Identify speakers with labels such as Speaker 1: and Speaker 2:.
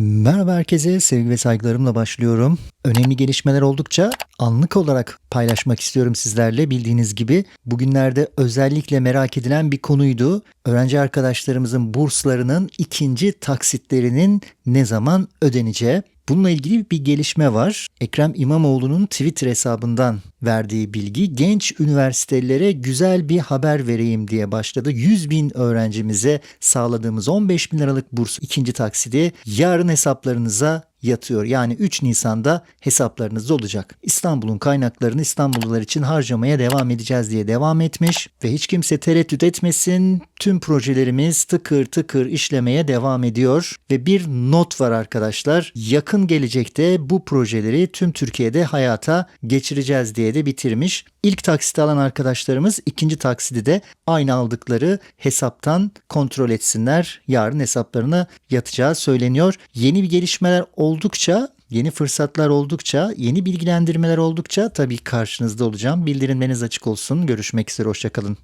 Speaker 1: Merhaba herkese, sevgi ve saygılarımla başlıyorum. Önemli gelişmeler oldukça anlık olarak paylaşmak istiyorum sizlerle. Bildiğiniz gibi bugünlerde özellikle merak edilen bir konuydu. Öğrenci arkadaşlarımızın burslarının ikinci taksitlerinin ne zaman ödeneceği. Bununla ilgili bir gelişme var. Ekrem İmamoğlu'nun Twitter hesabından verdiği bilgi genç üniversitelere güzel bir haber vereyim diye başladı. 100 bin öğrencimize sağladığımız 15 bin liralık burs ikinci taksidi yarın hesaplarınıza yatıyor. Yani 3 Nisan'da hesaplarınızda olacak. İstanbul'un kaynaklarını İstanbullular için harcamaya devam edeceğiz diye devam etmiş ve hiç kimse tereddüt etmesin. Tüm projelerimiz tıkır tıkır işlemeye devam ediyor ve bir not var arkadaşlar. Yakın gelecekte bu projeleri tüm Türkiye'de hayata geçireceğiz diye de bitirmiş. İlk taksiti alan arkadaşlarımız ikinci taksidi de aynı aldıkları hesaptan kontrol etsinler. Yarın hesaplarına yatacağı söyleniyor. Yeni bir gelişmeler oldukça Yeni fırsatlar oldukça, yeni bilgilendirmeler oldukça tabii karşınızda olacağım. Bildirimleriniz açık olsun. Görüşmek üzere, hoşçakalın.